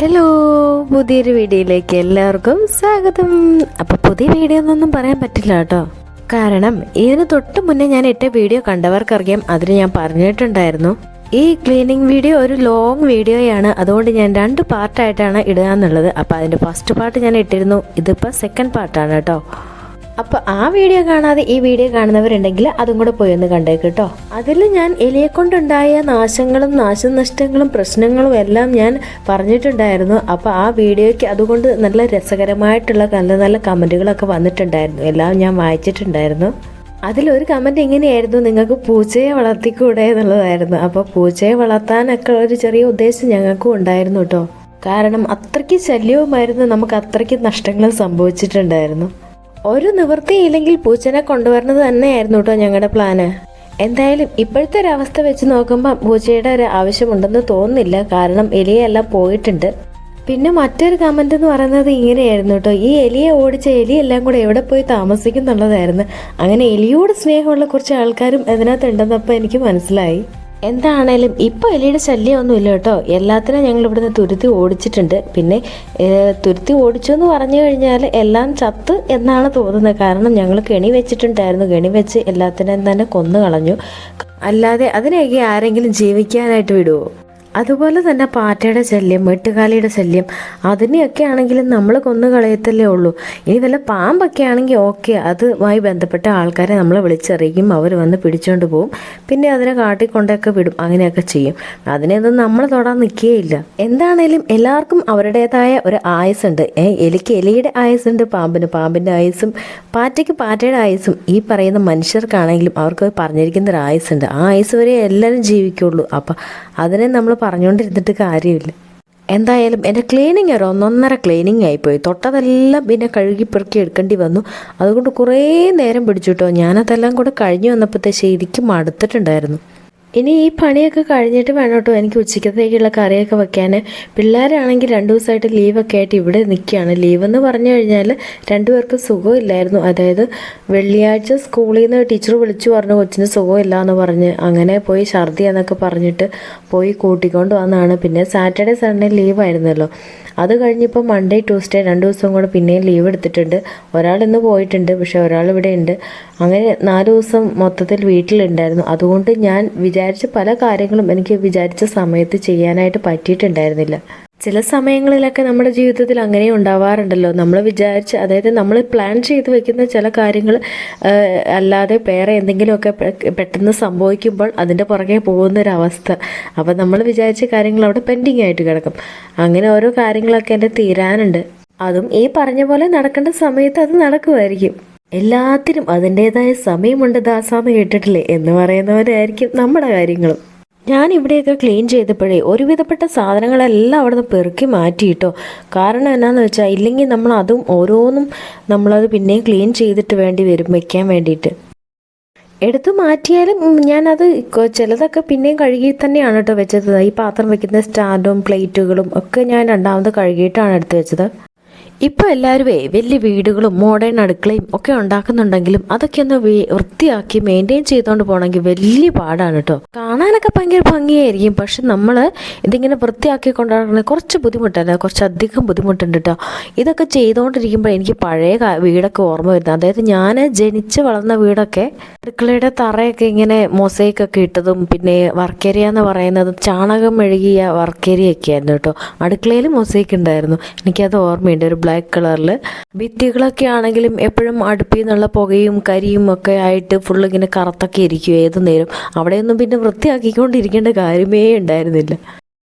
Hello പുതിയൊരു വീഡിയോയിലേക്ക് എല്ലാവർക്കും സ്വാഗതം. അപ്പോൾ പുതിയ വീഡിയോ ഒന്നും പറയാൻ പറ്റില്ല കേട്ടോ. കാരണം ഇതിന് തൊട്ട് മുന്നേ ഞാൻ ഇട്ട വീഡിയോ കണ്ടവർക്കറിയാം. അതിന് ഞാൻ പറഞ്ഞിട്ടുണ്ടായിരുന്നു. ഈ ക്ലീനിങ് വീഡിയോ ഒരു ലോങ് വീഡിയോയാണ് അതുകൊണ്ട് ഞാൻ രണ്ട് പാർട്ടായിട്ടാണ് ഇടുക എന്നുള്ളത്. അപ്പോൾ അതിന്റെ ഫസ്റ്റ് പാർട്ട് ഞാൻ ഇട്ടിരുന്നു. ഇതിപ്പോൾ സെക്കൻഡ് പാർട്ടാണ് കേട്ടോ. അപ്പോൾ ആ വീഡിയോ കാണാതെ ഈ വീഡിയോ കാണുന്നവരുണ്ടെങ്കിൽ അതും കൂടെ പോയി ഒന്ന് കണ്ടേക്ക് കേട്ടോ. അതിൽ ഞാൻ എലിയെ കൊണ്ടുണ്ടായ നാശങ്ങളും നാശനഷ്ടങ്ങളും പ്രശ്നങ്ങളും എല്ലാം ഞാൻ പറഞ്ഞിട്ടുണ്ടായിരുന്നു. അപ്പോൾ ആ വീഡിയോയ്ക്ക് അതുകൊണ്ട് നല്ല രസകരമായിട്ടുള്ള നല്ല നല്ല കമന്റുകളൊക്കെ വന്നിട്ടുണ്ടായിരുന്നു. എല്ലാം ഞാൻ വായിച്ചിട്ടുണ്ടായിരുന്നു. അതിലൊരു കമന്റ് എങ്ങനെയായിരുന്നു നിങ്ങൾക്ക് പൂച്ചയെ വളർത്തിക്കൂടെ എന്നുള്ളതായിരുന്നു. അപ്പോൾ പൂച്ചയെ വളർത്താനൊക്കെ ഒരു ചെറിയ ഉദ്ദേശം ഞങ്ങൾക്കും ഉണ്ടായിരുന്നു കേട്ടോ. കാരണം അത്രയ്ക്ക് ശല്യവുമായിരുന്നു നമുക്ക് അത്രയ്ക്ക് നഷ്ടങ്ങൾ സംഭവിച്ചിട്ടുണ്ടായിരുന്നു. ഒരു നിവൃത്തിയില്ലെങ്കിൽ പൂച്ചനെ കൊണ്ടുവരുന്നത് തന്നെയായിരുന്നു കേട്ടോ ഞങ്ങളുടെ പ്ലാന് എന്തായാലും ഇപ്പോഴത്തെ ഒരവസ്ഥ വെച്ച് നോക്കുമ്പോൾ പൂച്ചയുടെ ഒരു ആവശ്യമുണ്ടെന്ന് തോന്നുന്നില്ല. കാരണം എലിയെല്ലാം പോയിട്ടുണ്ട്. പിന്നെ മറ്റൊരു കമന്റ് എന്ന് പറയുന്നത് ഇങ്ങനെയായിരുന്നു കേട്ടോ ഈ എലിയെ ഓടിച്ച എലിയെല്ലാം കൂടെ എവിടെ പോയി താമസിക്കുന്നുള്ളതായിരുന്നു. അങ്ങനെ എലിയോട് സ്നേഹമുള്ള കുറച്ച് ആൾക്കാരും ഇതിനകത്ത് ഉണ്ടെന്നപ്പോൾ എനിക്ക് മനസ്സിലായി. എന്താണേലും ഇപ്പോൾ എലിയുടെ ശല്യമൊന്നുമില്ല കേട്ടോ. എല്ലാത്തിനും ഞങ്ങൾ ഇവിടുന്ന് തുരുത്തി ഓടിച്ചിട്ടുണ്ട്. പിന്നെ തുരുത്തി ഓടിച്ചു എന്ന് പറഞ്ഞു കഴിഞ്ഞാൽ എല്ലാം ചത്ത് എന്നാണ് തോന്നുന്നത്. കാരണം ഞങ്ങൾ കെണി വെച്ചിട്ടുണ്ടായിരുന്നു. കെണി വെച്ച് എല്ലാത്തിനെയും തന്നെ കൊന്നു കളഞ്ഞു. അല്ലാതെ അതിനെയൊക്കെ ആരെങ്കിലും ജീവിക്കാനായിട്ട് വിടുവോ? അതുപോലെ തന്നെ പാറ്റയുടെ ശല്യം വെട്ടുകാലിയുടെ ശല്യം അതിനെയൊക്കെ ആണെങ്കിലും നമ്മൾ കൊന്നു കളയത്തല്ലേ ഉള്ളൂ. ഇനി വല്ല പാമ്പൊക്കെ ആണെങ്കിൽ ഓക്കെ അതുമായി ബന്ധപ്പെട്ട ആൾക്കാരെ നമ്മൾ വിളിച്ചറിയിക്കും അവർ വന്ന് പിടിച്ചോണ്ട് പോകും പിന്നെ അതിനെ കാട്ടിക്കൊണ്ടൊക്കെ വിടും അങ്ങനെയൊക്കെ ചെയ്യും. അതിനെയൊന്നും നമ്മൾ തൊടാൻ നിൽക്കുകയില്ല എന്താണേലും എല്ലാവർക്കും അവരുടേതായ ഒരു ആയുസുണ്ട് എലിക്ക് എലിയുടെ ആയുസുണ്ട് പാമ്പിന് പാമ്പിന്റെ ആയുസും പാറ്റയ്ക്ക് പാറ്റയുടെ ആയുസും ഈ പറയുന്ന മനുഷ്യർക്കാണെങ്കിലും അവർക്ക് പറഞ്ഞിരിക്കുന്ന ഒരു ആയുസുണ്ട് ആ ആയുസ് വരെ എല്ലാവരും ജീവിക്കുള്ളൂ. അപ്പം അതിനെ നമ്മൾ പറഞ്ഞുകൊണ്ടിരുന്നിട്ട് കാര്യമില്ല. എന്തായാലും എന്റെ ക്ലീനിങ് ഒരു ഒന്നൊന്നര ക്ലീനിങ് ആയിപ്പോയി. തൊട്ടതെല്ലാം പിന്നെ കഴുകി പെറുക്കി എടുക്കേണ്ടി വന്നു. അതുകൊണ്ട് കുറേ നേരം പിടിച്ചു കേട്ടോ ഞാനതെല്ലാം കൂടെ കഴിഞ്ഞു വന്നപ്പോഴത്തെ ശരിക്കും മടുത്തിട്ടുണ്ടായിരുന്നു. ഇനി ഈ പണിയൊക്കെ കഴിഞ്ഞിട്ട് വേണം കേട്ടോ എനിക്ക് ഉച്ചക്കത്തേക്കുള്ള കറിയൊക്കെ വെക്കാൻ പിള്ളേരാണെങ്കിൽ രണ്ട് ദിവസമായിട്ട് ലീവൊക്കെ ആയിട്ട് ഇവിടെ നിൽക്കുകയാണ്. ലീവെന്ന് പറഞ്ഞു കഴിഞ്ഞാൽ രണ്ടുപേർക്കും സുഖമില്ലായിരുന്നു. അതായത് വെള്ളിയാഴ്ച സ്കൂളിൽ നിന്ന് ടീച്ചർ വിളിച്ചു പറഞ്ഞു കൊച്ചിന് സുഖമില്ല എന്ന് പറഞ്ഞ് അങ്ങനെ പോയി ഛർദി എന്നൊക്കെ പറഞ്ഞിട്ട് പോയി കൂട്ടിക്കൊണ്ട് വന്നതാണ് പിന്നെ സാറ്റർഡേ സൺഡേ ലീവായിരുന്നല്ലോ. അത് കഴിഞ്ഞിപ്പോൾ മൺഡേ ട്യൂസ്ഡേ രണ്ട് ദിവസം കൂടെ പിന്നെയും ലീവ് എടുത്തിട്ടുണ്ട്. ഒരാൾ ഇന്ന് പോയിട്ടുണ്ട് പക്ഷേ ഒരാൾ ഇവിടെ ഉണ്ട്. അങ്ങനെ നാല് ദിവസം മൊത്തത്തിൽ വീട്ടിലുണ്ടായിരുന്നു. അതുകൊണ്ട് ഞാൻ വിചാരിച്ച പല കാര്യങ്ങളും എനിക്ക് വിചാരിച്ച സമയത്ത് ചെയ്യാനായിട്ട് പറ്റിയിട്ടുണ്ടായിരുന്നില്ല. ചില സമയങ്ങളിലൊക്കെ നമ്മുടെ ജീവിതത്തിൽ അങ്ങനെ ഉണ്ടാവാറുണ്ടല്ലോ. നമ്മൾ വിചാരിച്ച് അതായത് നമ്മൾ പ്ലാൻ ചെയ്ത് വെക്കുന്ന ചില കാര്യങ്ങൾ അല്ലാതെ വേറെ എന്തെങ്കിലുമൊക്കെ പെട്ടെന്ന് സംഭവിക്കുമ്പോൾ അതിന്റെ പുറകെ പോകുന്ന ഒരു അവസ്ഥ അപ്പോൾ നമ്മൾ വിചാരിച്ച കാര്യങ്ങൾ അവിടെ പെൻഡിങ് ആയിട്ട് കിടക്കും. അങ്ങനെ ഓരോ കാര്യങ്ങളൊക്കെ എന്റെ തീരാനുണ്ട്. അതും ഈ പറഞ്ഞ പോലെ നടക്കേണ്ട സമയത്ത് അത് നടക്കുമായിരിക്കും. എല്ലാത്തിനും അതിന്റെതായ സമയമുണ്ട് ദാസാന്ന് കേട്ടിട്ടില്ലേ എന്ന് പറയുന്നവരായിരിക്കും നമ്മുടെ കാര്യങ്ങളും. ഞാൻ ഇവിടെയൊക്കെ ക്ലീൻ ചെയ്തപ്പോഴേ ഒരുവിധപ്പെട്ട സാധനങ്ങളെല്ലാം അവിടെ നിന്ന് പെറുക്കി മാറ്റിയിട്ടോ. കാരണം എന്നാന്ന് വെച്ചാൽ ഇല്ലെങ്കിൽ നമ്മൾ അതും ഓരോന്നും നമ്മളത് പിന്നെയും ക്ലീൻ ചെയ്തിട്ട് വേണ്ടി വരും വെക്കാൻ വേണ്ടിയിട്ട്. എടുത്തു മാറ്റിയാലും ഞാനത് ചിലതൊക്കെ പിന്നെയും കഴുകി തന്നെയാണ് കേട്ടോ വെച്ചത്. ഈ പാത്രം വെക്കുന്ന സ്റ്റാൻഡും പ്ലേറ്റുകളും ഒക്കെ ഞാൻ രണ്ടാമത് കഴുകിയിട്ടാണ് എടുത്ത് വെച്ചത്. ഇപ്പോൾ എല്ലാവരുമേ വലിയ വീടുകളും മോഡേൺ അടുക്കളയും ഒക്കെ ഉണ്ടാക്കുന്നുണ്ടെങ്കിലും അതൊക്കെ ഒന്ന് വൃത്തിയാക്കി മെയിന്റെയിൻ ചെയ്തുകൊണ്ട് പോകണമെങ്കിൽ വലിയ പാടാണ് കേട്ടോ കാണാനൊക്കെ ഭയങ്കര ഭംഗിയായിരിക്കും. പക്ഷെ നമ്മൾ ഇതിങ്ങനെ വൃത്തിയാക്കി കൊണ്ടുനടക്കണ കുറച്ച് ബുദ്ധിമുട്ടല്ല? കുറച്ച് അധികം ബുദ്ധിമുട്ടുണ്ട് കേട്ടോ ഇതൊക്കെ ചെയ്തുകൊണ്ടിരിക്കുമ്പോൾ എനിക്ക് പഴയ വീടൊക്കെ ഓർമ്മ വരുന്നത്. അതായത് ഞാൻ ജനിച്ച് വളർന്ന വീടൊക്കെ അടുക്കളയുടെ തറയൊക്കെ ഇങ്ങനെ മൊസൈക്കൊക്കെ ഇട്ടതും പിന്നെ വർക്കേരിയ എന്ന് പറയുന്നത് ചാണകം മെഴുകിയ വർക്കേരിയൊക്കെ ആയിരുന്നു കേട്ടോ അടുക്കളയിൽ മൊസൈക്ക് ഉണ്ടായിരുന്നു. എനിക്കത് ഓർമ്മയുണ്ട്. ഒരു ബ്ലാക്ക് കളറിൽ ഭിത്തികളൊക്കെ ആണെങ്കിലും എപ്പോഴും അടുപ്പിൽ നിന്നുള്ള പുകയും കരിയും ഒക്കെ ആയിട്ട് ഫുള്ള് ഇങ്ങനെ കറുത്തൊക്കെ ഇരിക്കും ഏതു നേരം അവിടെയൊന്നും പിന്നെ വൃത്തിയാക്കിക്കൊണ്ടിരിക്കേണ്ട കാര്യമേ ഉണ്ടായിരുന്നില്ല.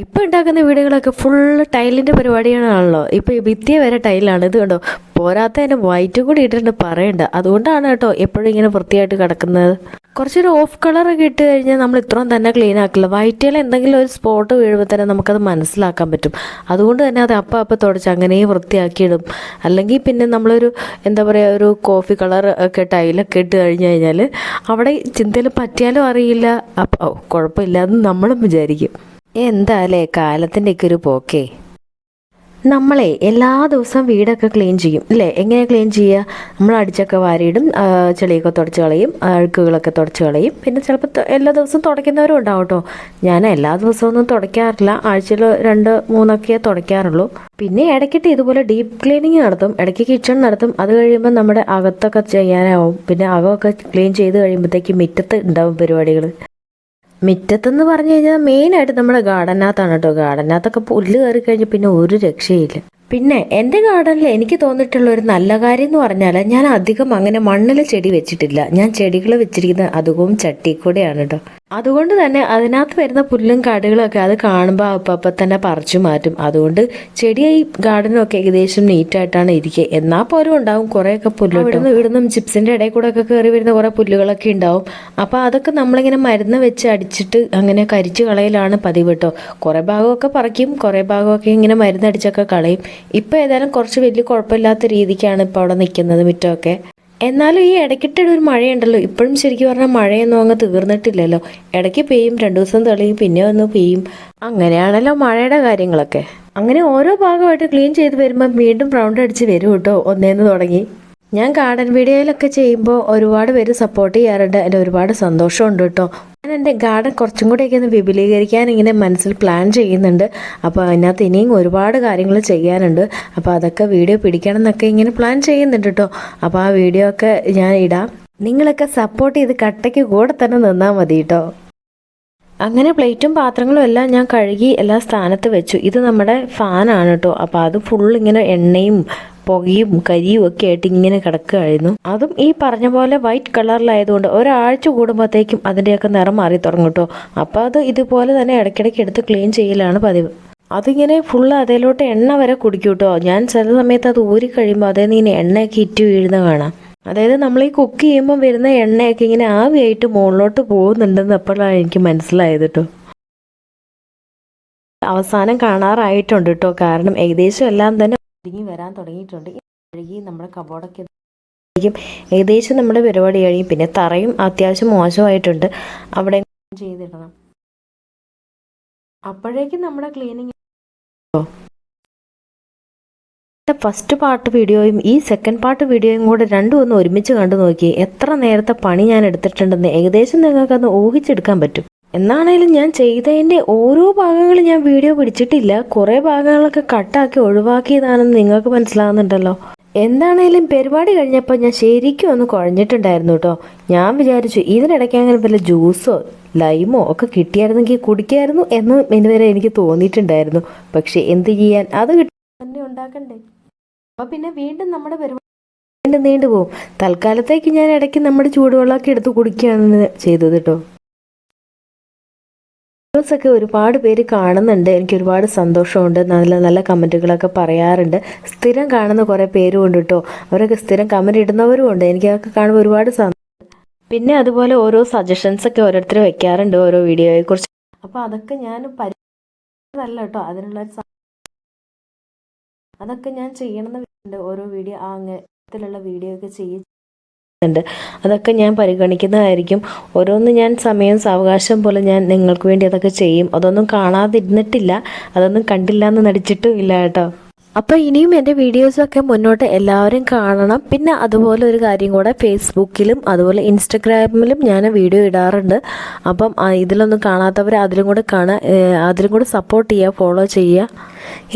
ഇപ്പൊ ഉണ്ടാക്കുന്ന വീടുകളൊക്കെ ഫുൾ ടൈലിന്റെ പരിപാടിയാണല്ലോ. ഇപ്പൊ ഈ ഭിത്തിയെ വരെ ടൈലാണ്. ഇത് കണ്ടോ? പോരാത്തതിന് വൈറ്റും കൂടി ഇട്ടിട്ടുണ്ട് പറയണ്ട. അതുകൊണ്ടാണ് കേട്ടോ എപ്പോഴും ഇങ്ങനെ വൃത്തിയായിട്ട് കിടക്കുന്നത്. കുറച്ചൊരു ഓഫ് കളറൊക്കെ ഇട്ട് കഴിഞ്ഞാൽ നമ്മൾ ഇത്രയും തന്നെ ക്ലീൻ ആക്കില്ല. വൈറ്റിൽ എന്തെങ്കിലും ഒരു സ്പോട്ട് വീഴുമ്പോൾ തന്നെ നമുക്കത് മനസ്സിലാക്കാൻ പറ്റും. അതുകൊണ്ട് തന്നെ അത് അപ്പം അപ്പം തുടച്ച് അങ്ങനെ വൃത്തിയാക്കിയിടും. അല്ലെങ്കിൽ പിന്നെ നമ്മളൊരു എന്താ പറയുക ഒരു കോഫി കളർ ഒക്കെ ടൈലൊക്കെ ഇട്ട് കഴിഞ്ഞ് കഴിഞ്ഞാൽ അവിടെ ചിന്തയിൽ പറ്റിയാലും അറിയില്ല. അപ്പം ഓ കുഴപ്പമില്ല. എന്ന് നമ്മളും വിചാരിക്കും. എന്താ അല്ലേ? കാലത്തിന്റെയൊക്കെ ഒരു പോക്കേ. നമ്മളെ എല്ലാ ദിവസവും വീടൊക്കെ ക്ലീൻ ചെയ്യും. അല്ലേ എങ്ങനെ ക്ലീൻ ചെയ്യുക നമ്മൾ അടിച്ചൊക്കെ വാരിയിടും ചെളിയൊക്കെ തുടച്ച് കളയും അഴുക്കുകളൊക്കെ തുടച്ച് കളയും. പിന്നെ ചിലപ്പോൾ എല്ലാ ദിവസവും തുടയ്ക്കുന്നവരും ഉണ്ടാവും കേട്ടോ ഞാൻ എല്ലാ ദിവസവും ഒന്നും തുടയ്ക്കാറില്ല. ആഴ്ചയിൽ രണ്ട് മൂന്നൊക്കെ തുടയ്ക്കാറുള്ളൂ. പിന്നെ ഇടയ്ക്കിട്ട് ഇതുപോലെ ഡീപ്പ് ക്ലീനിങ് നടത്തും. ഇടയ്ക്ക് കിച്ചൺ നടത്തും. അത് കഴിയുമ്പോൾ നമ്മുടെ അകത്തൊക്കെ ചെയ്യാനാവും. പിന്നെ അകമൊക്കെ ക്ലീൻ ചെയ്ത് കഴിയുമ്പോഴത്തേക്ക് മുറ്റത്ത് ഉണ്ടാവും പരിപാടികൾ മുറ്റത്തെന്ന് പറഞ്ഞു കഴിഞ്ഞാൽ മെയിനായിട്ട് നമ്മുടെ ഗാർഡനകത്താണ് കേട്ടോ ഗാർഡനകത്തൊക്കെ പുല്ല് കയറി കഴിഞ്ഞ് പിന്നെ ഒരു രക്ഷയില്ല. പിന്നെ എന്റെ ഗാർഡനിൽ എനിക്ക് തോന്നിയിട്ടുള്ള ഒരു നല്ല കാര്യം എന്ന് പറഞ്ഞാൽ ഞാൻ അധികം അങ്ങനെ മണ്ണിൽ ചെടി വെച്ചിട്ടില്ല. ഞാൻ ചെടികൾ വെച്ചിരിക്കുന്നത് അധികവും ചട്ടി കൂടെയാണ് കേട്ടോ അതുകൊണ്ട് തന്നെ അതിനകത്ത് വരുന്ന പുല്ലും കാടുകളൊക്കെ അത് കാണുമ്പോൾ അപ്പം തന്നെ പറിച്ചു മാറ്റും. അതുകൊണ്ട് ചെടി ഈ ഗാർഡനൊക്കെ ഏകദേശം നീറ്റായിട്ടാണ് ഇരിക്കുക എന്നാൽ പോലും ഉണ്ടാവും കുറേയൊക്കെ പുല്ല് ഇവിടുന്ന് ഇവിടുന്നും ചിപ്സിന്റെ ഇടയിൽ കൂടെ ഒക്കെ കയറി വരുന്ന കുറേ പുല്ലുകളൊക്കെ ഉണ്ടാവും. അപ്പോൾ അതൊക്കെ നമ്മളിങ്ങനെ മരുന്ന് വെച്ച് അടിച്ചിട്ട് അങ്ങനെ കരിച്ചു കളയിലാണ് പതിവ് കേട്ടോ. കുറേ ഭാഗമൊക്കെ പറിക്കും കുറേ ഭാഗമൊക്കെ ഇങ്ങനെ മരുന്നടിച്ചൊക്കെ കളയും. ഇപ്പോൾ ഏതായാലും കുറച്ച് വലിയ കുഴപ്പമില്ലാത്ത രീതിക്കാണ് ഇപ്പോൾ അവിടെ നിൽക്കുന്നത് മുറ്റമൊക്കെ. എന്നാലും ഈ ഇടയ്ക്കിട്ടൊരു ഒരു മഴയുണ്ടല്ലോ. ഇപ്പോഴും ശരിക്കും പറഞ്ഞാൽ മഴയൊന്നും അങ്ങ് തീർന്നിട്ടില്ലല്ലോ. ഇടയ്ക്ക് പെയ്യും രണ്ടു ദിവസം തെളിയും പിന്നെ ഒന്ന് പെയ്യും. അങ്ങനെയാണല്ലോ മഴയുടെ കാര്യങ്ങളൊക്കെ. അങ്ങനെ ഓരോ ഭാഗമായിട്ട് ക്ലീൻ ചെയ്ത് വരുമ്പോൾ വീണ്ടും റൗണ്ട് അടിച്ച് വരും കേട്ടോ. ഒന്നേന്ന് തുടങ്ങി. ഞാൻ ഗാർഡൻ വീഡിയോയിലൊക്കെ ചെയ്യുമ്പോൾ ഒരുപാട് പേര് സപ്പോർട്ട് ചെയ്യാറുണ്ട്. അതിൽ ഒരുപാട് സന്തോഷമുണ്ട് കേട്ടോ ഞാൻ എന്റെ ഗാർഡൻ കുറച്ചും കൂടെയൊക്കെ ഒന്ന് വിപുലീകരിക്കാൻ ഇങ്ങനെ മനസ്സിൽ പ്ലാൻ ചെയ്യുന്നുണ്ട്. അപ്പോൾ അതിനകത്ത് ഇനിയും ഒരുപാട് കാര്യങ്ങൾ ചെയ്യാനുണ്ട്. അപ്പോൾ അതൊക്കെ വീഡിയോ പിടിക്കണം എന്നൊക്കെ ഇങ്ങനെ പ്ലാൻ ചെയ്യുന്നുണ്ട് കേട്ടോ അപ്പോൾ ആ വീഡിയോ ഒക്കെ ഞാൻ ഇടാം. നിങ്ങളൊക്കെ സപ്പോർട്ട് ചെയ്ത് കട്ടയ്ക്ക് കൂടെ തന്നെ നിന്നാൽ മതി കേട്ടോ അങ്ങനെ പ്ലേറ്റും പാത്രങ്ങളും എല്ലാം ഞാൻ കഴുകി എല്ലാ സ്ഥാനത്ത് വെച്ചു. ഇത് നമ്മുടെ ഫാനാണ് കേട്ടോ അപ്പോൾ അത് ഫുൾ ഇങ്ങനെ എണ്ണയും പുകയും കരിയും ഒക്കെ ആയിട്ട് ഇങ്ങനെ കിടക്കുകയായിരുന്നു. അതും ഈ പറഞ്ഞ പോലെ വൈറ്റ് കളറിലായതുകൊണ്ട് ഒരാഴ്ച കൂടുമ്പോഴത്തേക്കും അതിന്റെയൊക്കെ നിറം മാറി തുടങ്ങും കേട്ടോ അപ്പോൾ അത് ഇതുപോലെ തന്നെ ഇടയ്ക്കിടയ്ക്ക് എടുത്ത് ക്ലീൻ ചെയ്യലാണ് പതിവ്. അതിങ്ങനെ ഫുള്ള് അതിലോട്ട് എണ്ണ വരെ കുടിക്കും കേട്ടോ ഞാൻ ചില സമയത്ത് അത് ഊരി കഴിയുമ്പോൾ അതേ ഇങ്ങനെ എണ്ണയൊക്കെ ഇറ്റ് വീഴുന്ന കാണാം. അതായത് നമ്മൾ ഈ കുക്ക് ചെയ്യുമ്പോൾ വരുന്ന എണ്ണയൊക്കെ ഇങ്ങനെ ആവിയായിട്ട് മുകളിലോട്ട് പോകുന്നുണ്ടെന്ന് അപ്പോഴാണ് എനിക്ക് മനസ്സിലായത് കേട്ടോ അവസാനം കാണാറായിട്ടുണ്ട് കേട്ടോ കാരണം ഏകദേശം എല്ലാം തന്നെ ഒതുങ്ങി വരാൻ തുടങ്ങിയിട്ടുണ്ട്. കഴുകി നമ്മുടെ കബോർഡൊക്കെ ഏകദേശം നമ്മുടെ പരിപാടി കഴിയും പിന്നെ തറയും അത്യാവശ്യം മോശമായിട്ടുണ്ട്. അവിടെ ചെയ്തിടണം. അപ്പോഴേക്കും നമ്മുടെ ക്ലീനിങ് ഫസ്റ്റ് പാർട്ട് വീഡിയോയും ഈ സെക്കൻഡ് പാർട്ട് വീഡിയോയും കൂടെ രണ്ടും ഒന്ന് ഒരുമിച്ച് കണ്ടു നോക്കി. എത്ര നേരത്തെ പണി ഞാൻ എടുത്തിട്ടുണ്ടെന്ന് ഏകദേശം നിങ്ങൾക്കത് ഊഹിച്ചെടുക്കാൻ പറ്റും. എന്നാണേലും ഞാൻ ചെയ്തതിന്റെ ഓരോ ഭാഗങ്ങളും ഞാൻ വീഡിയോ പിടിച്ചിട്ടില്ല. കുറേ ഭാഗങ്ങളൊക്കെ കട്ടാക്കി ഒഴിവാക്കിയതാണെന്ന് നിങ്ങൾക്ക് മനസ്സിലാകുന്നുണ്ടല്ലോ എന്താണേലും പരിപാടി കഴിഞ്ഞപ്പോൾ ഞാൻ ശരിക്കും ഒന്ന് കുഴഞ്ഞിട്ടുണ്ടായിരുന്നു കേട്ടോ ഞാൻ വിചാരിച്ചു ഇതിനിടയ്ക്ക് അങ്ങനെ വല്ല ജ്യൂസോ ലൈമോ ഒക്കെ കിട്ടിയായിരുന്നെങ്കിൽ കുടിക്കായിരുന്നു എന്ന് ഇതുവരെ എനിക്ക് തോന്നിയിട്ടുണ്ടായിരുന്നു. പക്ഷെ എന്ത് ചെയ്യാൻ? അത് തന്നെ ഉണ്ടാക്കണ്ടേ? അപ്പൊ പിന്നെ വീണ്ടും നമ്മുടെ പരിപാടി വീണ്ടും നീണ്ടുപോകും തൽക്കാലത്തേക്ക് ഞാൻ ഇടയ്ക്ക് നമ്മുടെ ചൂടുവെള്ളമൊക്കെ എടുത്ത് കുടിക്കുകയാണ് ചെയ്തത് കേട്ടോ. ഒക്കെ ഒരുപാട് പേര് കാണുന്നുണ്ട്. എനിക്ക് ഒരുപാട് സന്തോഷമുണ്ട്. നല്ല നല്ല കമന്റുകളൊക്കെ പറയാറുണ്ട്. സ്ഥിരം കാണുന്ന കുറേ പേരും ഉണ്ട് കേട്ടോ. അവരൊക്കെ സ്ഥിരം കമന്റ് ഇടുന്നവരും ഉണ്ട്. എനിക്ക് അതൊക്കെ കാണുമ്പോൾ ഒരുപാട് പിന്നെ അതുപോലെ ഓരോ സജഷൻസ് ഒക്കെ ഓരോരുത്തർ വെക്കാറുണ്ട് ഓരോ വീഡിയോയെ കുറിച്ച് അപ്പോൾ അതൊക്കെ ഞാൻ പരിചയമല്ല കേട്ടോ. അതിനുള്ള അതൊക്കെ ഞാൻ ചെയ്യണമെന്ന് ഓരോ വീഡിയോ ആ അങ്ങനത്തിലുള്ള വീഡിയോ ഒക്കെ ചെയ്യുന്നുണ്ട് അതൊക്കെ ഞാൻ പരിഗണിക്കുന്നതായിരിക്കും. ഓരോന്ന് ഞാൻ സമയം സാവകാശം പോലെ ഞാൻ നിങ്ങൾക്ക് വേണ്ടി അതൊക്കെ ചെയ്യും. അതൊന്നും കാണാതിരുന്നിട്ടില്ല. അതൊന്നും കണ്ടില്ല എന്ന് നടിച്ചിട്ടും ഇല്ല കേട്ടോ. അപ്പോൾ ഇനിയും എന്റെ വീഡിയോസൊക്കെ മുന്നോട്ട് എല്ലാവരും കാണണം. പിന്നെ അതുപോലെ ഒരു കാര്യം കൂടെ ഫേസ്ബുക്കിലും അതുപോലെ ഇൻസ്റ്റഗ്രാമിലും ഞാൻ വീഡിയോ ഇടാറുണ്ട്. അപ്പം ഇതിലൊന്നും കാണാത്തവർ അതിലും കൂടെ കാണുക അതിലും കൂടെ സപ്പോർട്ട് ചെയ്യുക ഫോളോ ചെയ്യുക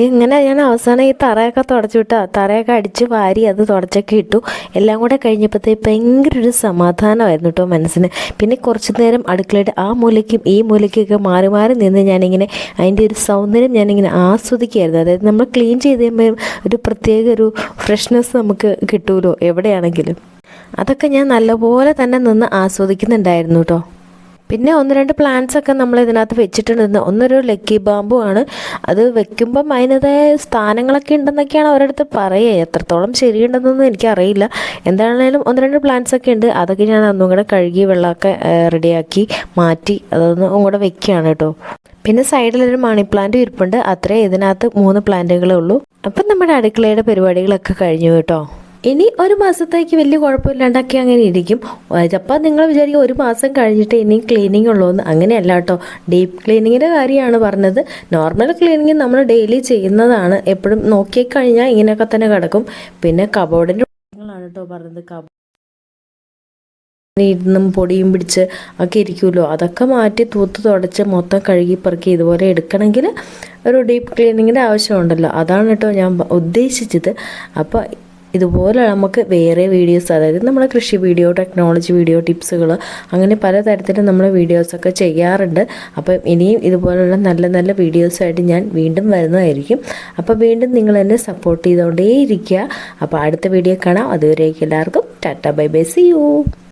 ഇങ്ങനെ ഞാൻ അവസാനം ഈ തറയൊക്കെ തുടച്ചു വിട്ടാൽ തറയൊക്കെ അടിച്ച് വാരി അത് തുടച്ചൊക്കെ ഇട്ടു. എല്ലാം കൂടെ കഴിഞ്ഞപ്പോഴത്തേക്ക് ഭയങ്കര ഒരു സമാധാനമായിരുന്നു കേട്ടോ മനസ്സിന്. പിന്നെ കുറച്ച് നേരം അടുക്കളയുടെ ആ മൂലയ്ക്കും ഈ മൂലയ്ക്കൊക്കെ മാറി മാറി നിന്ന് ഞാനിങ്ങനെ അതിന്റെ ഒരു സൗന്ദര്യം ഞാനിങ്ങനെ ആസ്വദിക്കുകയായിരുന്നു. അതായത് നമ്മൾ ക്ലീൻ ചെയ്ത് കഴിയുമ്പോൾ ഒരു പ്രത്യേക ഒരു ഫ്രഷ്നെസ് നമുക്ക് കിട്ടുമല്ലോ എവിടെയാണെങ്കിലും. അതൊക്കെ ഞാൻ നല്ലപോലെ തന്നെ നിന്ന് ആസ്വദിക്കുന്നുണ്ടായിരുന്നു കേട്ടോ പിന്നെ ഒന്ന് രണ്ട് പ്ലാന്റ്സ് ഒക്കെ നമ്മൾ ഇതിനകത്ത് വെച്ചിട്ടുണ്ട് ഒന്നൊരു ലക്കി ബാമ്പു ആണ്. അത് വെക്കുമ്പം അതിനതായ സ്ഥാനങ്ങളൊക്കെ ഉണ്ടെന്നൊക്കെയാണ് അവരടുത്ത് പറയുക. എത്രത്തോളം ശരിയുണ്ടെന്നൊന്നും എനിക്കറിയില്ല. എന്താണെങ്കിലും ഒന്ന് രണ്ട് പ്ലാന്റ്സ് ഒക്കെ ഉണ്ട്. അതൊക്കെ ഞാൻ അന്നും കൂടെ കഴുകി വെള്ളമൊക്കെ റെഡിയാക്കി മാറ്റി അതൊന്നും കൂടെ വെക്കുകയാണ് കേട്ടോ പിന്നെ സൈഡിലൊരു മണി പ്ലാന്റ് ഇരിപ്പുണ്ട്. അത്രേ ഇതിനകത്ത് മൂന്ന് പ്ലാന്റുകളേ ഉള്ളൂ. അപ്പം നമ്മുടെ അടുക്കളയുടെ പരിപാടികളൊക്കെ കഴിഞ്ഞു കേട്ടോ. ഇനി ഒരു മാസത്തേക്ക് വലിയ കുഴപ്പമില്ലാണ്ടൊക്കെ അങ്ങനെ ഇരിക്കും. അപ്പം നിങ്ങൾ വിചാരിക്കും ഒരു മാസം കഴിഞ്ഞിട്ട് ഇനി ക്ലീനിങ് ഉള്ളൂന്ന് അങ്ങനെയല്ല കേട്ടോ. ഡീപ്പ് ക്ലീനിങ്ങിന്റെ കാര്യമാണ് പറഞ്ഞത്. നോർമൽ ക്ലീനിങ് നമ്മൾ ഡെയിലി ചെയ്യുന്നതാണ്. എപ്പോഴും നോക്കിക്കഴിഞ്ഞാൽ ഇങ്ങനെയൊക്കെ തന്നെ കിടക്കും. പിന്നെ കബോർഡിന്റെ കാര്യങ്ങളാണ് കേട്ടോ പറഞ്ഞത്. കബോർഡ് ഇരുന്നും പൊടിയും പിടിച്ച് ഒക്കെ ഇരിക്കുമല്ലോ. അതൊക്കെ മാറ്റി തൂത്ത് തുടച്ച് മൊത്തം കഴുകി പെറുക്കി ഇതുപോലെ എടുക്കണമെങ്കിൽ ഒരു ഡീപ്പ് ക്ലീനിങ്ങിന്റെ ആവശ്യമുണ്ടല്ലോ. അതാണ് കേട്ടോ ഞാൻ ഉദ്ദേശിച്ചത്. അപ്പോൾ ഇതുപോലെ നമുക്ക് വേറെ വീഡിയോസ് അതായത് നമ്മുടെ കൃഷി വീഡിയോ ടെക്നോളജി വീഡിയോ ടിപ്സുകൾ അങ്ങനെ പലതരത്തിലും നമ്മൾ വീഡിയോസൊക്കെ ചെയ്യാറുണ്ട്. അപ്പം ഇനിയും ഇതുപോലുള്ള നല്ല നല്ല വീഡിയോസായിട്ട് ഞാൻ വീണ്ടും വരുന്നതായിരിക്കും. അപ്പോൾ വീണ്ടും നിങ്ങൾ എന്നെ സപ്പോർട്ട് ചെയ്തുകൊണ്ടേയിരിക്കുക അപ്പോൾ അടുത്ത വീഡിയോ കാണാം. അതുവരേക്കും എല്ലാവർക്കും Tata bye bye see U